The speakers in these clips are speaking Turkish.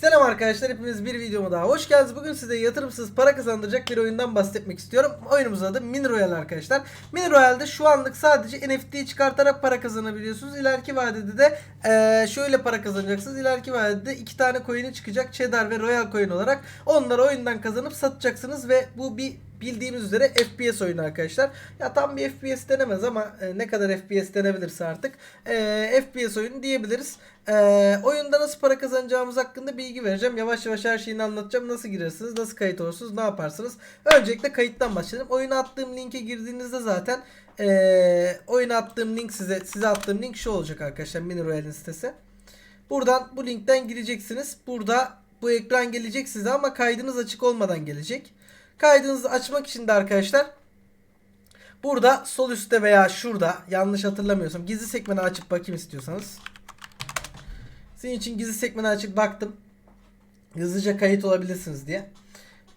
Selam arkadaşlar hepiniz bir videoma daha hoş geldiniz. Bugün size yatırımsız para kazandıracak bir oyundan bahsetmek istiyorum. Oyunumuzun adı Mini Royale arkadaşlar. Mini Royale'de şu anlık sadece NFT çıkartarak para kazanabiliyorsunuz. İleriki vadede de eee, şöyle para kazanacaksınız. İleriki vadede iki tane coin'i çıkacak. Cheddar ve Royal Coin olarak. Onları oyundan kazanıp satacaksınız ve bu bir bildiğimiz üzere FPS oyunu arkadaşlar. Ya tam bir FPS denemez ama e, ne kadar FPS denebilirse artık e, FPS oyunu diyebiliriz. E, oyunda nasıl para kazanacağımız hakkında bilgi vereceğim. Yavaş yavaş her şeyini anlatacağım. Nasıl girersiniz, nasıl kayıt olursunuz, ne yaparsınız. Öncelikle kayıttan başlayalım. Oyuna attığım linke girdiğinizde zaten e, oyuna attığım link size size attığım link şu olacak arkadaşlar. Mini Royale'in sitesi. Buradan bu linkten gireceksiniz. Burada bu ekran gelecek size ama kaydınız açık olmadan gelecek. Kaydınızı açmak için de arkadaşlar burada sol üstte veya şurada yanlış hatırlamıyorsam gizli sekmeni açıp bakayım istiyorsanız. Sizin için gizli sekmeni açıp baktım. Hızlıca kayıt olabilirsiniz diye.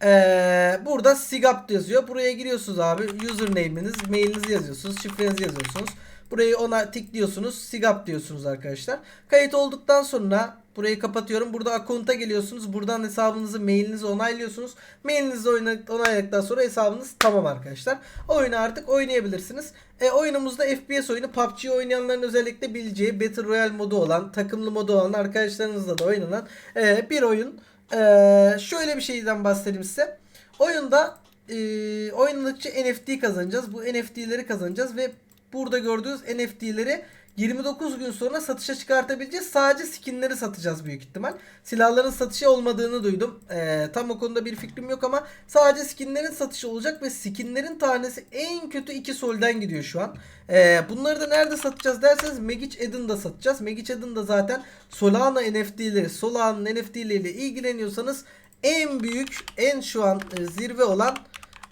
Ee, burada sigap yazıyor. Buraya giriyorsunuz abi. Username'iniz, mailinizi yazıyorsunuz, şifrenizi yazıyorsunuz. Burayı ona tıklıyorsunuz. Sigap diyorsunuz arkadaşlar. Kayıt olduktan sonra burayı kapatıyorum. Burada account'a geliyorsunuz. Buradan hesabınızı, mailinizi onaylıyorsunuz. Mailinizi onayladıktan sonra hesabınız tamam arkadaşlar. Oyunu artık oynayabilirsiniz. E, oyunumuzda FPS oyunu PUBG oynayanların özellikle bileceği Battle Royale modu olan, takımlı modu olan arkadaşlarınızla da oynanan e, bir oyun. E, şöyle bir şeyden bahsedeyim size. Oyunda e, oynadıkça NFT kazanacağız. Bu NFT'leri kazanacağız ve burada gördüğünüz NFT'leri 29 gün sonra satışa çıkartabileceğiz. Sadece skinleri satacağız büyük ihtimal. Silahların satışı olmadığını duydum. Ee, tam o konuda bir fikrim yok ama sadece skinlerin satışı olacak ve skinlerin tanesi en kötü 2 solden gidiyor şu an. Ee, bunları da nerede satacağız derseniz Magic Eden'da satacağız. Magic Eden'da zaten Solana NFT'leri, Solana'nın NFT'leriyle ilgileniyorsanız en büyük, en şu an e, zirve olan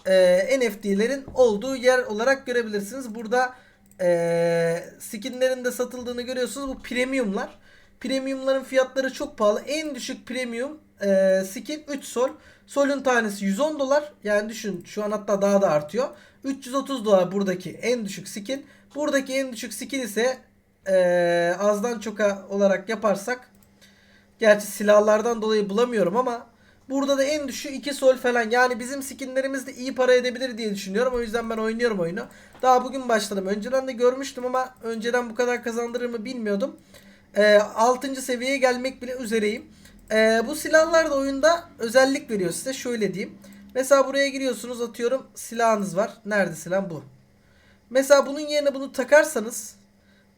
e, NFT'lerin olduğu yer olarak görebilirsiniz. Burada e, skinlerin de satıldığını görüyorsunuz. Bu premiumlar. Premiumların fiyatları çok pahalı. En düşük premium e, skin 3 sol. Solun tanesi 110 dolar. Yani düşün şu an hatta daha da artıyor. 330 dolar buradaki en düşük skin. Buradaki en düşük skin ise e, azdan çoka olarak yaparsak Gerçi silahlardan dolayı bulamıyorum ama burada da en düşüğü 2 sol falan. Yani bizim skinlerimiz de iyi para edebilir diye düşünüyorum. O yüzden ben oynuyorum oyunu. Daha bugün başladım. Önceden de görmüştüm ama önceden bu kadar kazandırır mı bilmiyordum. Ee, 6. seviyeye gelmek bile üzereyim. Ee, bu silahlar da oyunda özellik veriyor size. Şöyle diyeyim. Mesela buraya giriyorsunuz atıyorum silahınız var. Nerede silah bu? Mesela bunun yerine bunu takarsanız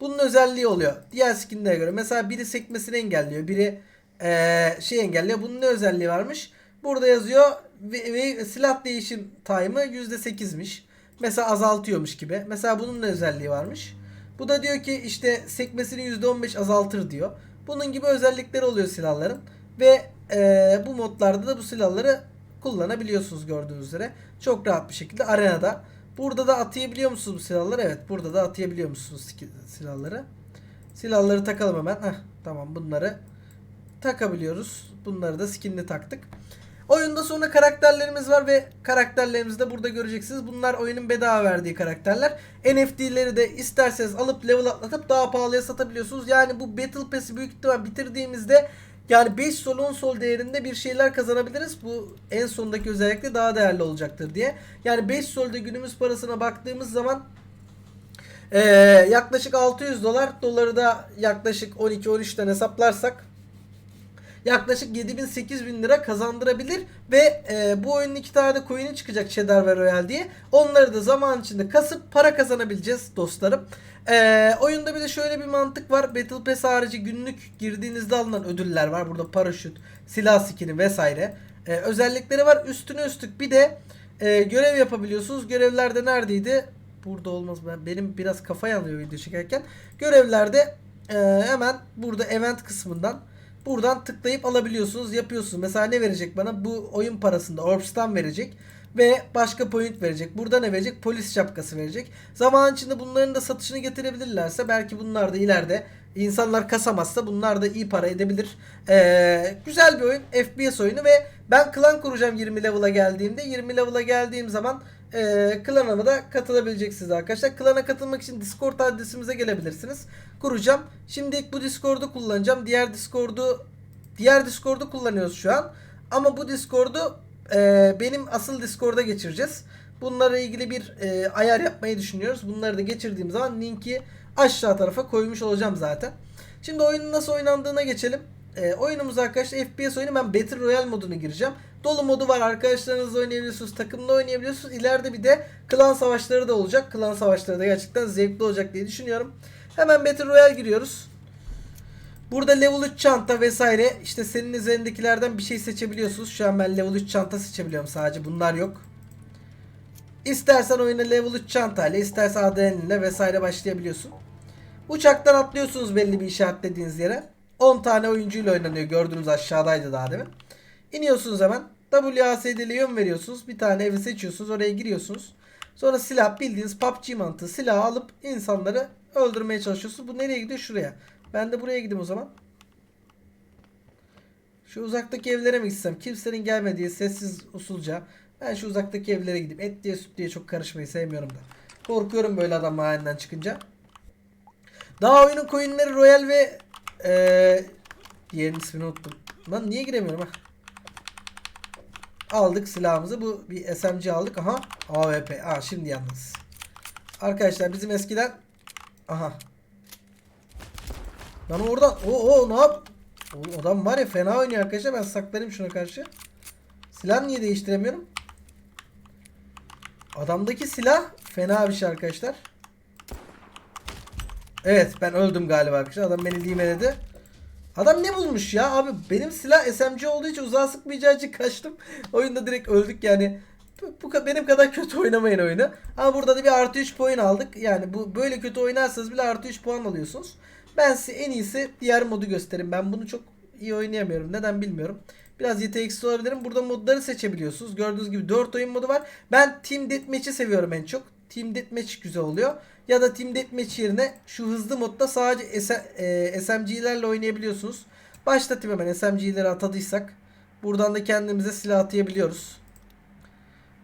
bunun özelliği oluyor. Diğer skinlere göre. Mesela biri sekmesini engelliyor. Biri eee, şey engelliyor. Bunun ne özelliği varmış? Burada yazıyor ve, ve silah değişim time'ı %8'miş. Mesela azaltıyormuş gibi. Mesela bunun ne özelliği varmış? Bu da diyor ki işte sekmesini %15 azaltır diyor. Bunun gibi özellikleri oluyor silahların. Ve eee, bu modlarda da bu silahları kullanabiliyorsunuz gördüğünüz üzere. Çok rahat bir şekilde arenada. Burada da atayabiliyor musunuz bu silahları? Evet burada da atayabiliyor musunuz silahları? Silahları takalım hemen. Heh, tamam bunları takabiliyoruz. Bunları da skinli taktık. Oyunda sonra karakterlerimiz var ve karakterlerimizi de burada göreceksiniz. Bunlar oyunun bedava verdiği karakterler. NFT'leri de isterseniz alıp level atlatıp daha pahalıya satabiliyorsunuz. Yani bu Battle Pass'i büyük ihtimal bitirdiğimizde yani 5 sol 10 sol değerinde bir şeyler kazanabiliriz. Bu en sondaki özellikle daha değerli olacaktır diye. Yani 5 solda günümüz parasına baktığımız zaman ee, yaklaşık 600 dolar. Doları da yaklaşık 12-13'ten hesaplarsak yaklaşık 7000-8000 lira kazandırabilir ve e, bu oyunun iki tane de coin'i çıkacak Cheddar ve Royal diye. Onları da zaman içinde kasıp para kazanabileceğiz dostlarım. E, oyunda bir de şöyle bir mantık var. Battle Pass harici günlük girdiğinizde alınan ödüller var. Burada paraşüt, silah skini vesaire. E, özellikleri var. Üstüne üstlük bir de e, görev yapabiliyorsunuz. Görevler de neredeydi? Burada olmaz. Ben, benim biraz kafa yanıyor video çekerken. Görevlerde e, hemen burada event kısmından Buradan tıklayıp alabiliyorsunuz, yapıyorsunuz. Mesela ne verecek bana? Bu oyun parasında Orbs'tan verecek ve başka point verecek. Burada ne verecek? Polis şapkası verecek. Zaman içinde bunların da satışını getirebilirlerse belki bunlar da ileride insanlar kasamazsa bunlar da iyi para edebilir. Ee, güzel bir oyun. FPS oyunu ve ben klan kuracağım 20 level'a geldiğimde. 20 level'a geldiğim zaman e, klanıma da katılabileceksiniz arkadaşlar. Klana katılmak için Discord adresimize gelebilirsiniz. Kuracağım. Şimdi bu Discord'u kullanacağım. Diğer Discord'u diğer Discord'u kullanıyoruz şu an. Ama bu Discord'u e, benim asıl Discord'a geçireceğiz. Bunlarla ilgili bir e, ayar yapmayı düşünüyoruz. Bunları da geçirdiğim zaman linki aşağı tarafa koymuş olacağım zaten. Şimdi oyunun nasıl oynandığına geçelim. E, oyunumuz arkadaşlar FPS oyunu. Ben Battle Royale modunu gireceğim. Dolu modu var. Arkadaşlarınızla oynayabiliyorsunuz. Takımla oynayabiliyorsunuz. İleride bir de klan savaşları da olacak. Klan savaşları da gerçekten zevkli olacak diye düşünüyorum. Hemen Battle Royale giriyoruz. Burada level 3 çanta vesaire işte senin üzerindekilerden bir şey seçebiliyorsunuz. Şu an ben level 3 çanta seçebiliyorum sadece. Bunlar yok. İstersen oyuna level 3 çantayla, istersen adrenalinle vesaire başlayabiliyorsun. Uçaktan atlıyorsunuz belli bir işaretlediğiniz yere. 10 tane oyuncuyla oynanıyor. Gördüğünüz aşağıdaydı daha demin. İniyorsunuz hemen. WASD'li yön veriyorsunuz. Bir tane evi seçiyorsunuz. Oraya giriyorsunuz. Sonra silah bildiğiniz PUBG mantığı silahı alıp insanları öldürmeye çalışıyorsunuz. Bu nereye gidiyor? Şuraya. Ben de buraya gideyim o zaman. Şu uzaktaki evlere mi gitsem? Kimsenin gelmediği sessiz usulca. Ben şu uzaktaki evlere gideyim. Et diye süt diye çok karışmayı sevmiyorum da. Korkuyorum böyle adam mahallinden çıkınca. Daha oyunun coinleri Royal ve ee, diğerinin ismini unuttum. Lan niye giremiyorum ha? Aldık silahımızı. Bu bir SMG aldık. Aha. AWP. Aa şimdi yalnız. Arkadaşlar bizim eskiden aha. Lan oradan o o ne yap? O adam var ya fena oynuyor arkadaşlar. Ben saklarım şuna karşı. Silah niye değiştiremiyorum? Adamdaki silah fena bir şey arkadaşlar. Evet ben öldüm galiba arkadaşlar. Adam beni limeledi. Adam ne bulmuş ya abi benim silah SMG olduğu için uzağa sıkmayacağı için kaçtım. Oyunda direkt öldük yani. Bu, benim kadar kötü oynamayın oyunu. Ama burada da bir artı 3 puan aldık. Yani bu böyle kötü oynarsanız bile artı 3 puan alıyorsunuz. Ben size en iyisi diğer modu göstereyim. Ben bunu çok iyi oynayamıyorum. Neden bilmiyorum. Biraz yeteneksiz olabilirim. Burada modları seçebiliyorsunuz. Gördüğünüz gibi 4 oyun modu var. Ben Team Deathmatch'i seviyorum en çok. Team Deathmatch güzel oluyor. Ya da Team Deathmatch yerine şu hızlı modda sadece S- e, SMG'lerle oynayabiliyorsunuz. Başlatayım hemen SMG'leri atadıysak. Buradan da kendimize silah atayabiliyoruz.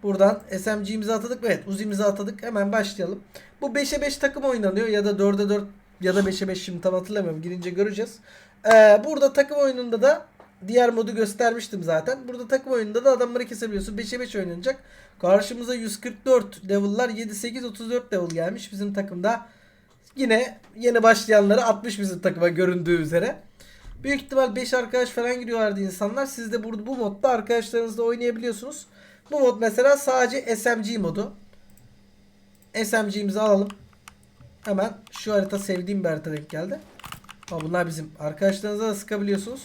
Buradan SMG'mizi atadık. Evet Uzi'mizi atadık. Hemen başlayalım. Bu 5'e 5 takım oynanıyor. Ya da 4'e 4 ya da 5'e 5 şimdi tam hatırlamıyorum. Girince göreceğiz. Ee, burada takım oyununda da diğer modu göstermiştim zaten. Burada takım oyununda da adamları kesebiliyorsun. 5'e 5 oynanacak. Karşımıza 144 level'lar 7 8 34 level gelmiş bizim takımda. Yine yeni başlayanları atmış bizim takıma göründüğü üzere. Büyük ihtimal 5 arkadaş falan giriyorlardı insanlar. Siz de burada bu modda arkadaşlarınızla oynayabiliyorsunuz. Bu mod mesela sadece SMG modu. SMG'mizi alalım. Hemen şu harita sevdiğim bir harita denk geldi. Ha, bunlar bizim. Arkadaşlarınıza da sıkabiliyorsunuz.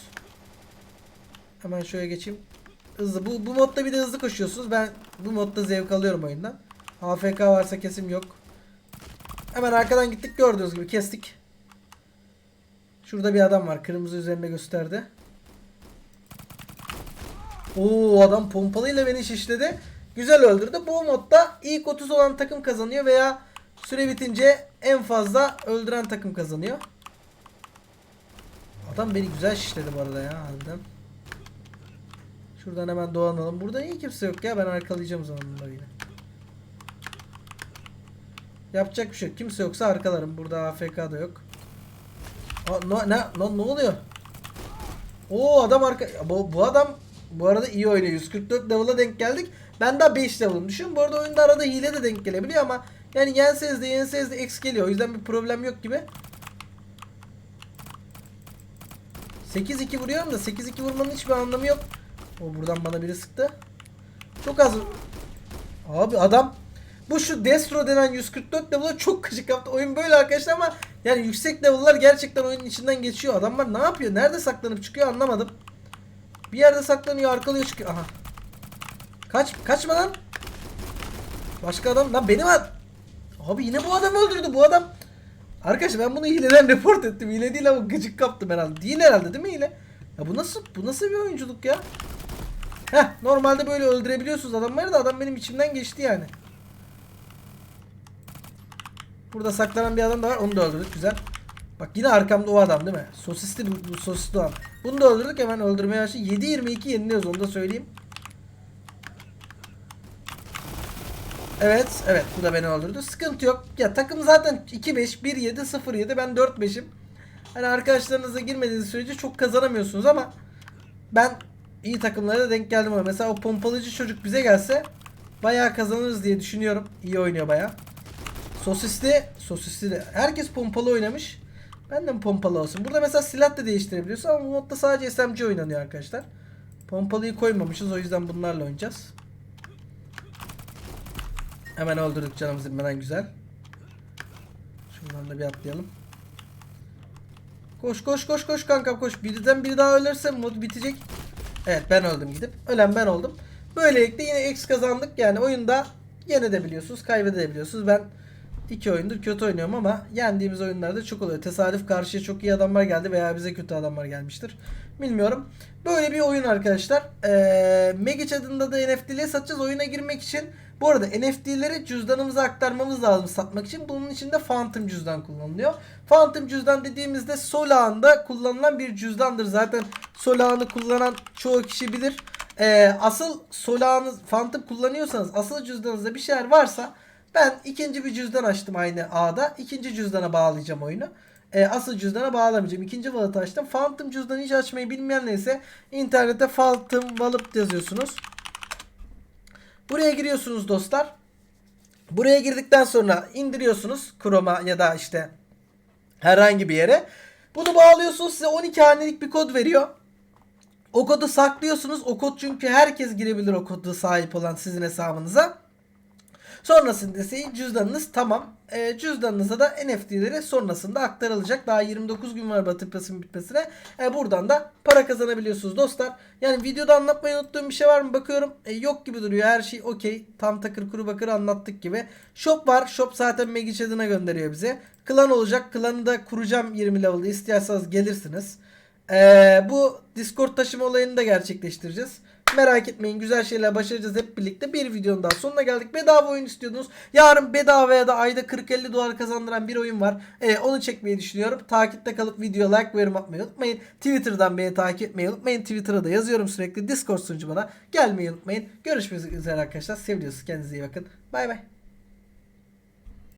Hemen şöyle geçeyim. Hızlı. Bu, bu modda bir de hızlı koşuyorsunuz. Ben bu modda zevk alıyorum oyundan. AFK varsa kesim yok. Hemen arkadan gittik gördüğünüz gibi kestik. Şurada bir adam var. Kırmızı üzerinde gösterdi. Oo adam pompalıyla beni şişledi. Güzel öldürdü. Bu modda ilk 30 olan takım kazanıyor veya süre bitince en fazla öldüren takım kazanıyor. Adam beni güzel şişledi bu arada ya harbiden. Şuradan hemen dolanalım. Burada iyi kimse yok ya. Ben arkalayacağım zaman bunları yine. Yapacak bir şey yok. Kimse yoksa arkalarım. Burada AFK da yok. Aa, ne, ne, ne, ne oluyor? Oo adam arka... Bu, bu adam bu arada iyi oynuyor. 144 level'a denk geldik. Ben daha 5 level'ım düşün. Bu arada oyunda arada hile de denk gelebiliyor ama yani yenseniz de yenseniz de X geliyor. O yüzden bir problem yok gibi. 8-2 vuruyorum da 8-2 vurmanın hiçbir anlamı yok. O buradan bana biri sıktı. Çok az. Abi adam bu şu Destro denen 144 level'a çok gıcık yaptı. Oyun böyle arkadaşlar ama yani yüksek level'lar gerçekten oyunun içinden geçiyor. Adamlar ne yapıyor? Nerede saklanıp çıkıyor anlamadım. Bir yerde saklanıyor, arkalıyor çıkıyor. Aha. Kaç kaçma lan. Başka adam lan benim ad. Abi yine bu adam öldürdü. Bu adam Arkadaşlar ben bunu hileden report ettim. Hile değil ama gıcık kaptım herhalde. Değil herhalde değil mi hile? Ya bu nasıl bu nasıl bir oyunculuk ya? Heh normalde böyle öldürebiliyorsunuz adamları da adam benim içimden geçti yani. Burada saklanan bir adam da var. Onu da öldürdük. Güzel. Bak yine arkamda o adam değil mi? Sosisli bu, bu sosisli adam. Bunu da öldürdük hemen öldürmeye başladık. 7-22 yeniliyoruz onu da söyleyeyim. Evet, evet bu da beni öldürdü. Sıkıntı yok. Ya takım zaten 2-5, 1-7, 0-7. Ben 4-5'im. Hani arkadaşlarınızla girmediğiniz sürece çok kazanamıyorsunuz ama ben iyi takımlara da denk geldim mesela o pompalıcı çocuk bize gelse bayağı kazanırız diye düşünüyorum. İyi oynuyor bayağı. Sosisli, sosisli de. Herkes pompalı oynamış. Ben de mi pompalı olsun? Burada mesela silah da değiştirebiliyorsun ama bu modda sadece SMG oynanıyor arkadaşlar. Pompalıyı koymamışız o yüzden bunlarla oynayacağız. Hemen öldürdük canımızı bilmeden güzel. Şuradan da bir atlayalım. Koş koş koş koş kankam koş. Birden biri daha ölürse mod bitecek. Evet ben öldüm gidip. Ölen ben oldum. Böylelikle yine X kazandık. Yani oyunda yenebiliyorsunuz, kaybedebiliyorsunuz. Ben iki oyundur kötü oynuyorum ama yendiğimiz oyunlarda çok oluyor. Tesadüf karşıya çok iyi adamlar geldi veya bize kötü adamlar gelmiştir. Bilmiyorum. Böyle bir oyun arkadaşlar. Ee, Magic adında da NFT'leri satacağız. Oyuna girmek için bu arada NFT'leri cüzdanımıza aktarmamız lazım satmak için. Bunun için de Phantom cüzdan kullanılıyor. Phantom cüzdan dediğimizde Solağında kullanılan bir cüzdandır. Zaten Solağını kullanan çoğu kişi bilir. Ee, asıl Solağınız Phantom kullanıyorsanız asıl cüzdanınızda bir şeyler varsa ben ikinci bir cüzdan açtım aynı ağda. İkinci cüzdana bağlayacağım oyunu. Ee, asıl cüzdana bağlamayacağım. İkinci wallet açtım. Phantom cüzdanı hiç açmayı bilmeyenler ise internette Phantom Wallet yazıyorsunuz. Buraya giriyorsunuz dostlar. Buraya girdikten sonra indiriyorsunuz Chrome'a ya da işte herhangi bir yere. Bunu bağlıyorsunuz size 12 hanelik bir kod veriyor. O kodu saklıyorsunuz. O kod çünkü herkes girebilir o kodu sahip olan sizin hesabınıza. Sonrasında ise cüzdanınız tamam. E, cüzdanınıza da NFT'leri sonrasında aktarılacak. Daha 29 gün var Batı Pass'ın bitmesine. E, buradan da para kazanabiliyorsunuz dostlar. Yani videoda anlatmayı unuttuğum bir şey var mı bakıyorum. E, yok gibi duruyor. Her şey okey. Tam takır kuru bakır anlattık gibi. Shop var. Shop zaten Magic adına gönderiyor bize. Klan olacak. Klanı da kuracağım 20 level'da. İstiyorsanız gelirsiniz. E, bu Discord taşıma olayını da gerçekleştireceğiz. Merak etmeyin güzel şeyler başaracağız hep birlikte. Bir videonun daha sonuna geldik. Bedava oyun istiyordunuz. Yarın bedavaya da ayda 40-50 dolar kazandıran bir oyun var. Ee, onu çekmeyi düşünüyorum. Takipte kalıp video like ve yorum atmayı unutmayın. Twitter'dan beni takip etmeyi unutmayın. Twitter'a da yazıyorum sürekli. Discord sunucumuna gelmeyi unutmayın. Görüşmek üzere arkadaşlar. Seviyorsunuz. Kendinize iyi bakın. Bay bay.